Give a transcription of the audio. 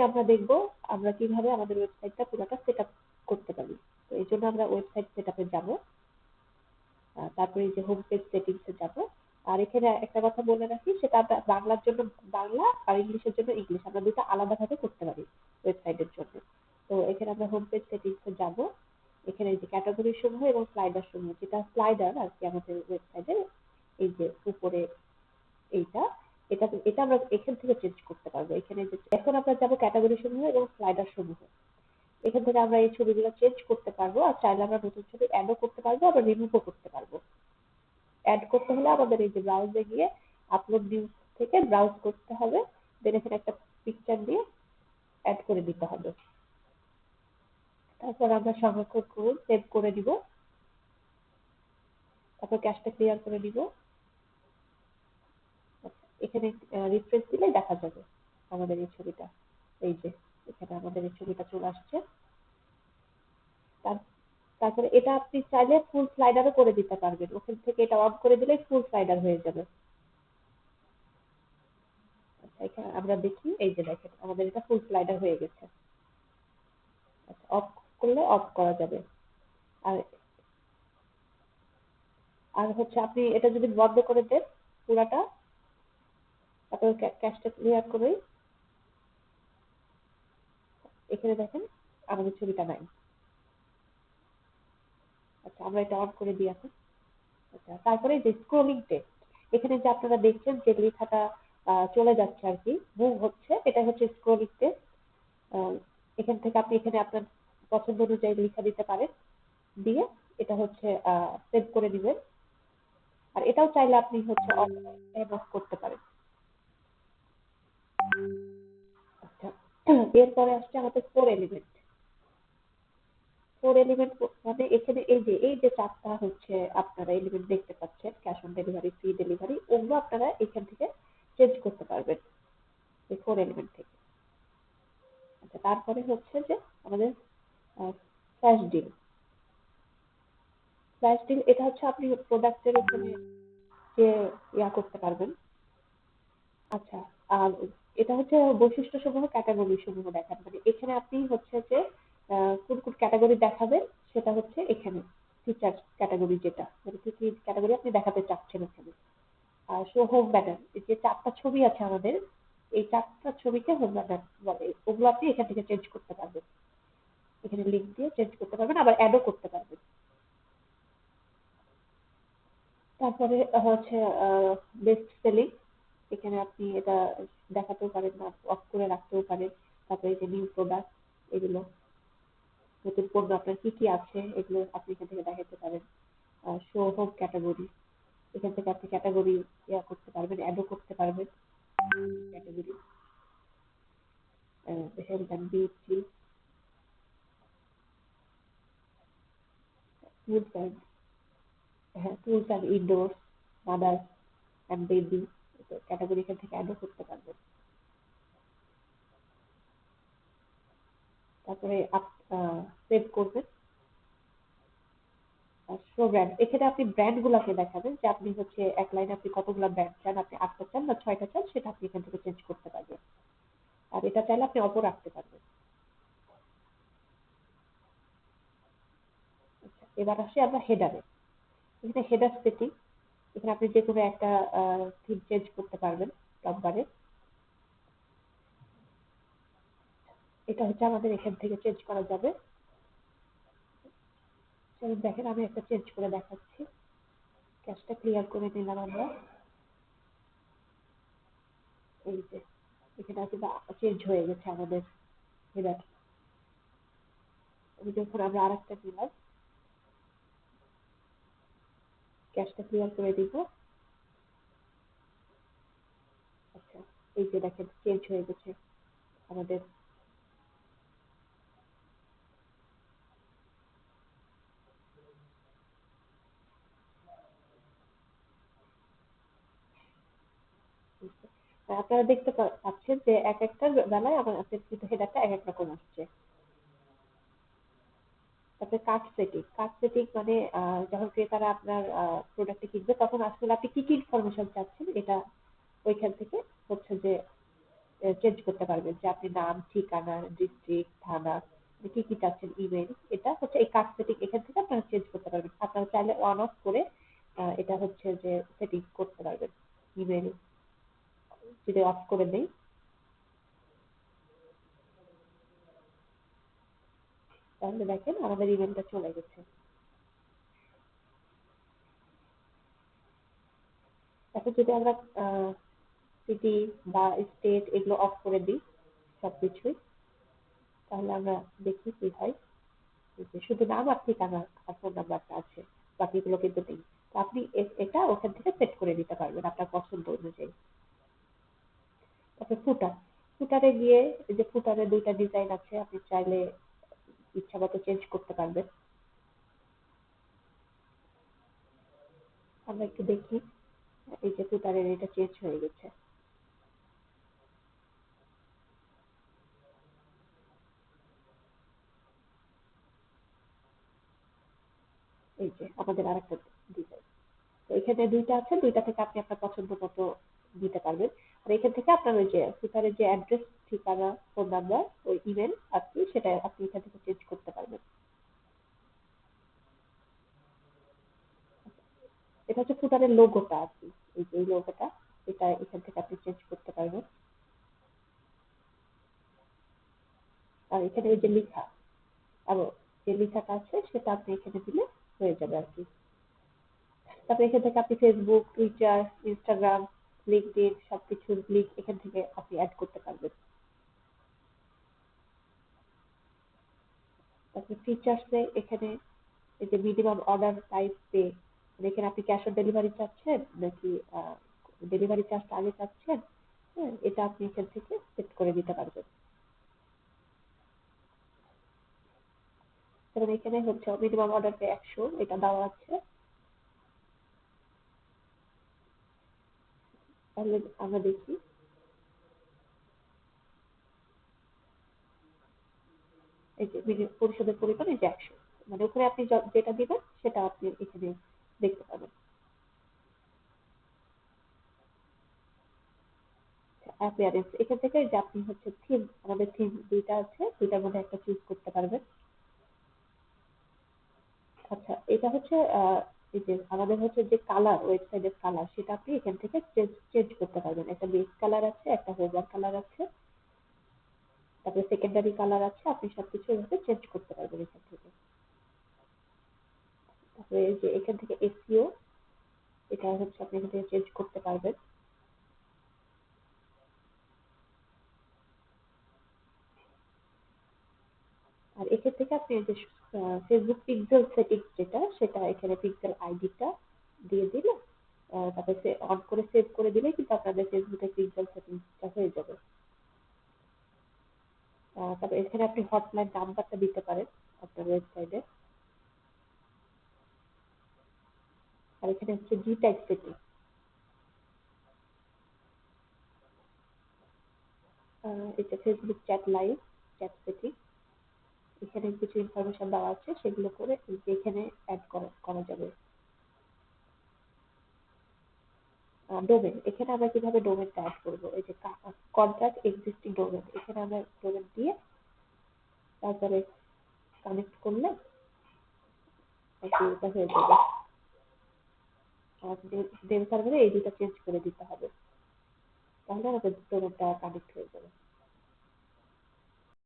আজকে আমরা দেখব আমরা কীভাবে আমাদের ওয়েবসাইটটা পুরোটা সেট করতে পারি। তো এই জন্য আমরা ওয়েবসাইট সেট আপে যাব তারপরে যে হোম পেজ সেটিংসে যাব। আর এখানে একটা কথা বলে রাখি, সেটা আমরা বাংলার জন্য বাংলা আর ইংলিশের জন্য ইংলিশ। আমরা দুটো আলাদাভাবে করতে পারি ওয়েবসাইটের জন্য। তো এখানে আমরা হোম পেজ সেটিংসে যাব। এখানে এই যে ক্যাটাগরি সমূহ এবং স্লাইডার সমূহ, যেটা স্লাইডার আর কি আমাদের ওয়েবসাইটে এই যে উপরে এইটা। এটা এটা আমরা এখান থেকে চেঞ্জ করতে পারব। এখানে এখন আমরা যাব ক্যাটাগরি সমূহ এবং স্লাইডার সমূহ। এখান থেকে আমরা এই ছবিগুলো চেঞ্জ করতে পারব আর চাইলে আমরা নতুন ছবি অ্যাডও করতে পারব, আবার রিমুভও করতে পারব। অ্যাড করতে হলে আমাদের এই যে ব্রাউজে গিয়ে আপলোড নিউজ থেকে ব্রাউজ করতে হবে। দেন এখানে একটা পিকচার দিয়ে অ্যাড করে দিতে হবে। তারপর আমরা সংরক্ষণ করে সেভ করে দিব। তারপর ক্যাশটা ক্লিয়ার করে দিব। এখানে রিফ্রেশ দিলে দেখা যাবে আমাদের এই ছবিটা। এই যে, এখানে আমাদের এই ছবিটা চলে আসছে। তারপরে এটা আপনি চাইলে ফুল স্লাইডারও করে দিতে পারবেন। ওখান থেকে এটা অন করে দিলে ফুল স্লাইডার হয়ে যাবে। আচ্ছা এখানে আমরা দেখি, এই যে দেখেন, আমাদের এটা ফুল স্লাইডার হয়ে গেছে। আচ্ছা অফ করলে অফ করা যাবে। আর আর হচ্ছে আপনি এটা যদি বন্ধ করে দেন পুরাটা তারপর ক্যাশটা ক্লিয়ার করে এখানে দেখেন আমাদের ছবিটা নাই। আচ্ছা আমরা এটা অন করে দিই এখন। আচ্ছা তারপরে যে স্ক্রলিং টেক্সট এখানে যে আপনারা দেখছেন যে লেখাটা চলে যাচ্ছে আর কি মুভ হচ্ছে, এটা হচ্ছে স্ক্রলিং টেক্সট এখান থেকে আপনি এখানে আপনার পছন্দ অনুযায়ী লেখা দিতে পারেন, দিয়ে এটা হচ্ছে সেভ করে দিবেন। আর এটাও চাইলে আপনি হচ্ছে অফ করতে পারেন। আচ্ছা এরপরে আসছে আমাদের ফোর এলিমেন্ট ফোর এলিমেন্ট মানে এখানে এই যে এই যে চারটা হচ্ছে আপনারা এলিমেন্ট দেখতে পাচ্ছেন cash on delivery free delivery ওগুলো আপনারা এখান থেকে চেঞ্জ করতে পারবেন, এই ফোর এলিমেন্ট থেকে। আচ্ছা তারপরে হচ্ছে যে আমাদের ফ্ল্যাশ ডিল ফ্ল্যাশ ডিল এটা হচ্ছে আপনি প্রোডাক্টের উপরে যে ইয়া করতে পারবেন। আচ্ছা আর এটা হচ্ছে বৈশিষ্ট্য সমূহ ক্যাটাগরি সমূহ দেখান। মানে এখানে আপনি হচ্ছে যে কোন কোন ক্যাটাগরি দেখাবেন, সেটা হচ্ছে এখানে ফিচার ক্যাটাগরি যেটা। মানে কি কি ক্যাটাগরি আপনি দেখাতে চাচ্ছেন এখানে। আর শো হোম ব্যানার যে চারটা ছবি আছে আমাদের, এই চারটা ছবিকে হোম ব্যানার বলে। ওগুলো আপনি এখান থেকে চেঞ্জ করতে পারবেন। এখানে লিঙ্ক দিয়ে চেঞ্জ করতে পারবেন, আবার অ্যাডও করতে পারবেন। তারপরে হচ্ছে বেস্ট সেলিং এখানে আপনি এটা দেখাতেও পারেন না অফ করে রাখতেও পারেন। তারপরে যে নিউ প্রোডাক্ট এগুলো, নতুন পণ্য আপনার কি কি আছে, এগুলো আপনি এখান থেকে দেখাতে পারেন। শো হোম ক্যাটাগরি এখান থেকে আপনি ক্যাটাগরি ইয়া করতে পারবেন অ্যাডও করতে পারবেন। ক্যাটাগরি হেলথ অ্যান্ড বিউটি হ্যাঁ indoors mothers and baby category এখান থেকে অ্যাডও করতে পারবেন। তারপরে সেভ করবেন। শো ব্র্যান্ড এখানে আপনি ব্র্যান্ড গুলাকে দেখাবেন যে আপনি হচ্ছে এক লাইনে আপনি কতগুলো ব্র্যান্ড চান আপনি আটটা চান না ছয়টা চান সেটা আপনি এখান থেকে চেঞ্জ করতে পারবেন। আর এটা চাইলে আপনি অপর রাখতে পারবেন। আচ্ছা, এবার আসি আমরা হেডারে এখানে হেডার সেটিং এখানে আপনি যে কোনো একটা থিম চেঞ্জ করতে পারবেন টপ বারে এটা হচ্ছে আমাদের এখান থেকে চেঞ্জ করা যাবে। দেখেন, আমি একটা চেঞ্জ করে দেখাচ্ছি। ক্যাশটা ক্লিয়ার করে নিলাম আমরা। এই যে, এখানে কিন্তু চেঞ্জ হয়ে গেছে আমাদের হেডার যখন আমরা আর একটা দিলাম ক্যাশটা ক্লিয়ার করে দিব। আচ্ছা এই যে দেখেন চেঞ্জ হয়ে গেছে আমাদের। আপনারা দেখতে পাচ্ছেন যে এক একটা বেলায় আমার হেডারটা এক এক রকম আসছে। তারপরে কার্ড সেটিং কার্ড সেটিং মানে যখন ক্রেতারা আপনার আহ প্রোডাক্টটি কিনবে তখন আসলে আপনি কি কি ইনফরমেশন চাচ্ছেন এটা ওইখান থেকে হচ্ছে যে চেঞ্জ করতে পারবেন যে আপনি নাম, ঠিকানা, ডিস্ট্রিক্ট, থানা কি কি চাচ্ছেন ইমেইল এটা হচ্ছে এই কার্ড সেটিং এখান থেকে আপনারা চেঞ্জ করতে পারবেন। আপনারা চাইলে অন অফ করে আ এটা হচ্ছে যে সেটিং করতে পারবেন। ইমেইল যদি অফ করে দেই তাহলে দেখেন আমাদের ইমেইলটা চলে গেছে। তারপর যদি আমরা আ সিটি বা স্টেট এগুলো অফ করে দিই সবকিছুই, তাহলে আমরা দেখি কি হয়। শুধু নাম আর ঠিকানা আর ফোন নাম্বারটা আছে। বাকিগুলো কিন্তু নেই। তো আপনি এ, এটা ওখান থেকে সেট করে নিতে পারবেন আপনার পছন্দ অনুযায়ী। তারপর ফুটার। ফুটারে গিয়ে এই যে ফুটারে ২ টা ডিজাইন আছে। আপনি চাইলে ইচ্ছামত চেঞ্জ করতে পারবেন। আমরা একটু দেখি। এই যে ফুটারের এটা চেঞ্জ হয়ে গেছে। এই যে আমাদের আরেকটা ডিজাইন। তো এখানে ২ টা আছে। দুইটা থেকে আপনি আপনার পছন্দ মতো দিতে পারবেন। আর এখান থেকে আপনার ওই যে ফুটারের যে অ্যাড্রেস, ঠিকানা, ফোন নাম্বার, ওই ইমেইল আরকি সেটা আপনি এখান থেকে চেঞ্জ করতে পারবেন। এটা হচ্ছে ফুটারের লোগোটা আরকি। এই যে লোগোটা এটা এখান থেকে আপনি চেঞ্জ করতে পারবেন। আর এখানে ওই যে লিখা আরও যে লেখাটা আছে সেটা আপনি এখানে দিলে হয়ে যাবে আরকি। তারপর এখান থেকে আপনি ফেসবুক, টুইটার, ইনস্টাগ্রাম, লিঙ্কডইন সবকিছুর লিংক এখান থেকে আপনি এড করতে পারবেন। তারপর ফিচার্সে এখানে এই যে মিনিমাম অর্ডার টাইপ পে মানে এখানে আপনি ক্যাশ অন ডেলিভারি চাচ্ছেন নাকি আ ডেলিভারি চার্জটা আগে চাচ্ছেন, হ্যাঁ? এটা আপনি এখান থেকে সেট করে দিতে পারবেন। যেমন এখানে হচ্ছে মিনিমাম অর্ডার পে ১০০ এটা দেওয়া আছে। তাহলে আমরা দেখি। এই যে পরিশোধের পরিমাণ এই যে ১০০ মানে ওখানে আপনি যেটা দিবেন, সেটা আপনি এখানে দেখতে পাবেন। অ্যাপিয়ারেন্স এখান থেকে যে আপনি হচ্ছে থিম আমাদের থিম ২ টা আছে। ২ টার মধ্যে একটা চুজ করতে পারবেন। আচ্ছা এটা হচ্ছে এই যে আমাদের হচ্ছে যে কালার ওয়েবসাইটের কালার সেটা আপনি এখান থেকে চেঞ্জ করতে পারবেন। একটা বেস কালার আছে, একটা হোভার কালার আছে। তারপরে সেকেন্ডারি কালার আছে। আপনি সবকিছু এভাবে চেঞ্জ করতে পারবেন এখান থেকে। তারপরে যে এখান থেকে এসিও এটা হচ্ছে আপনি এখান থেকে চেঞ্জ করতে পারবেন। আর এখান থেকে আপনি যে ফেসবুক পিক্সেল সেটিংস যেটা সেটা এখানে পিক্সেল আইডিটা দিয়ে দিলে তারপরে সে অন করে সেভ করে দিলে কিন্তু আপনাদের ফেসবুকের পিক্সেল সেটিংসটা হয়ে যাবে। তারপর এখানে আপনি হটলাইন নাম্বারটা দিতে পারেন আপনার ওয়েবসাইটে। আর এখানে হচ্ছে জি টাইপ সেটিং। এটা Facebook chat live, chat setting. এখানে কিছু ইনফরমেশন দেওয়া আছে, সেগুলো করে এখানে এড করা করা যাবে। আ ডোমেইন এখানে আমরা কীভাবে ডোমেইনটা এড করব এই যে কন্টাক্ট এক্সিস্টিং ডোমেইন এখানে আমরা ডোমেইন দিয়ে তারপরে কানেক্ট করলে এটা হয়ে যাবে। আর ডেম সার্ভারে এই ২ টা চেঞ্জ করে দিতে হবে। তাহলে আমাদের ডোমেইনটা কানেক্ট হয়ে যাবে।